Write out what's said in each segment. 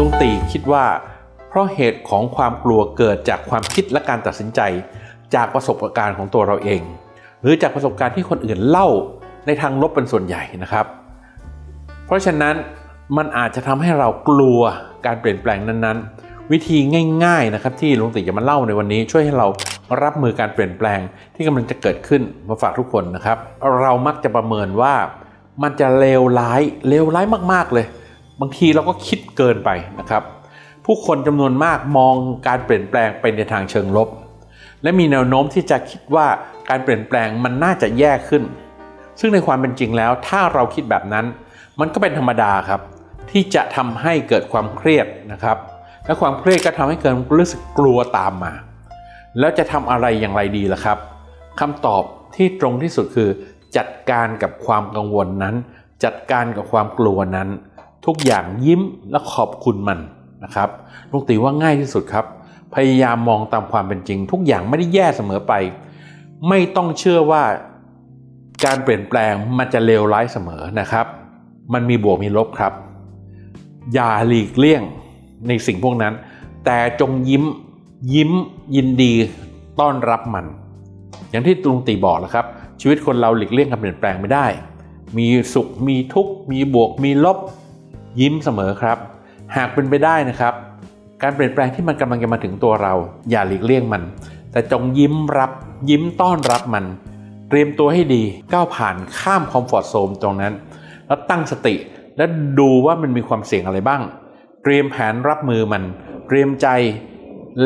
ลุงตีคิดว่า เพราะเหตุของความกลัวเกิดจากความคิดและการตัดสินใจ จากประสบการณ์ของตัวเราเอง หรือจากประสบการณ์ที่คนอื่นเล่าในทางลบเป็นส่วนใหญ่นะครับ เพราะฉะนั้นมันอาจจะทำให้เรากลัวการเปลี่ยนแปลงนั้นๆ วิธีง่าย ๆนะครับ ที่ลุงติจะมาเล่าในวันนี้ ช่วยให้เรารับมือการเปลี่ยนแปลงที่กำลังจะเกิดขึ้นมาฝากทุกคนนะครับ เรามักจะประเมินว่ามันจะเลวร้ายเลวร้ายมากๆเลย บางทีเราก็คิดเกินไปนะครับ ผู้คนจำนวนมากมองการเปลี่ยนแปลงไปในทางเชิงลบ และมีแนวโน้มที่จะคิดว่าการเปลี่ยนแปลงมันน่าจะแย่ขึ้น ซึ่งในความเป็นจริงแล้ว ถ้าเราคิดแบบนั้น มันก็เป็นธรรมดาครับ ที่จะทำให้เกิดความเครียดนะครับ และความเครียดก็ทำให้เกิดรู้สึกกลัวตามมา แล้วจะทำอะไรอย่างไรดีล่ะครับคำตอบที่ตรงที่สุดคือ จัดการกับความกังวลนั้น จัดการกับความกลัวนั้น ทุกอย่างยิ้มและขอบคุณมันนะครับลุงตีว่าง่ายที่สุดครับ พยายามมองตามความเป็นจริง ทุกอย่างไม่ได้แย่เสมอไป ไม่ต้องเชื่อว่าการเปลี่ยนแปลงมันจะเลวร้ายเสมอนะครับ มันมีบวกมีลบครับ อย่าหลีกเลี่ยงในสิ่งพวกนั้น แต่จงยิ้มยิ้มยินดีต้อนรับมัน อย่างที่ตุงตีบอกแล้วครับ ชีวิตคนเราหลีกเลี่ยงการเปลี่ยนแปลงไม่ได้ มีสุขมีทุกข์มีบวกมีลบ ยิ้มเสมอครับ หากเป็นไปได้นะครับ การเปลี่ยนแปลงที่มันกำลังจะมาถึงตัวเรา อย่าหลีกเลี่ยงมัน แต่จงยิ้มรับ ยิ้มต้อนรับมัน เตรียมตัวให้ดีก้าวผ่านข้ามคอมฟอร์ทโซนตรงนั้น แล้วตั้งสติและดูว่ามันมีความเสี่ยงอะไรบ้าง เตรียมแผนรับมือมัน เตรียมใจ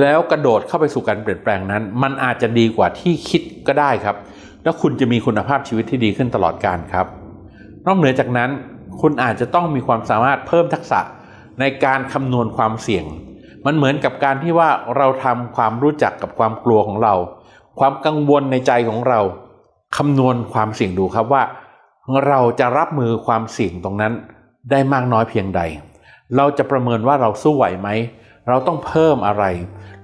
แล้วกระโดดเข้าไปสู่การเปลี่ยนแปลงนั้น มันอาจจะดีกว่าที่คิดก็ได้ครับ แล้วคุณจะมีคุณภาพชีวิตที่ดีขึ้นตลอดการครับ นอกเหนือจากนั้น คุณอาจจะต้องมีความสามารถเพิ่มทักษะในการคำนวณความเสี่ยง มันเหมือนกับการที่ว่าเราทำความรู้จักกับความกลัวของเรา ความกังวลในใจของเราคำนวณความเสี่ยงดูครับว่า เราจะรับมือความเสี่ยงตรงนั้นได้มากน้อยเพียงใด เราจะประเมินว่าเราสู้ไหวไหม เราต้องเพิ่มอะไร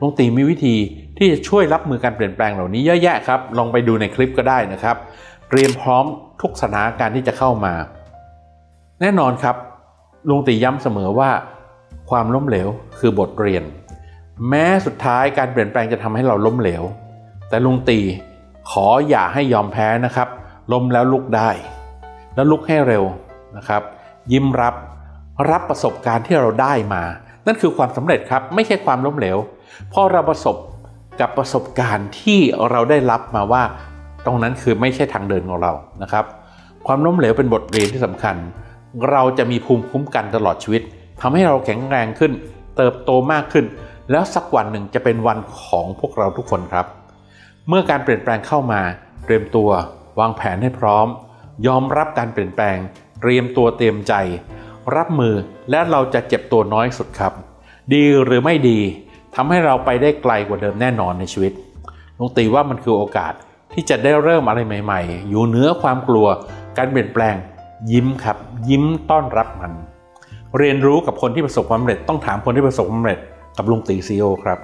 ลุงตีมีวิธีที่จะช่วยรับมือการเปลี่ยนแปลงเหล่านี้เยอะแยะครับ ลองไปดูในคลิปก็ได้นะครับ เตรียมพร้อมทุกสถานการณ์ที่จะเข้ามา แน่นอนครับ ลุงตีย้ำเสมอว่า ความล้มเหลวคือบทเรียน แม้สุดท้ายการเปลี่ยนแปลงจะทำให้เราล้มเหลว แต่ลุงตีขออย่าให้ยอมแพ้นะครับ ล้มแล้วลุกได้ แล้วลุกให้เร็วนะครับ ยิ้มรับรับประสบการณ์ที่เราได้มา นั่นคือความสำเร็จครับ ไม่ใช่ความล้มเหลวพราะเราประสบกับประสบการณ์ที่เราได้รับมาว่า ตรงนั้นคือไม่ใช่ทางเดินของเรานะครับ ความล้มเหลวเป็นบทเรียนที่สำคัญ เราจะมีภูมิคุ้มกันตลอดชีวิตทำให้เราแข็งแรงขึ้น เติบโตมากขึ้น แล้วสักวันหนึ่งจะเป็นวันของพวกเราทุกคนครับ เมื่อการเปลี่ยนแปลงเข้ามา เตรียมตัว วางแผนให้พร้อม ยอมรับการเปลี่ยนแปลง เตรียมตัวเตรียมใจ รับมือและเราจะเจ็บตัวน้อยสุดครับ ดีหรือไม่ดีทำให้เราไปได้ไกลกว่าเดิมแน่นอนในชีวิตลุงตีว่ามันคือโอกาสที่จะได้เริ่มอะไรใหม่ ๆ อยู่เหนือความกลัว การเปลี่ยนแปลง ยิ้มครับ ยิ้มต้อนรับมัน เรียนรู้กับคนที่ประสบความสำเร็จต้องถามคนที่ประสบความสำเร็จกับลุงตีซีโอครับ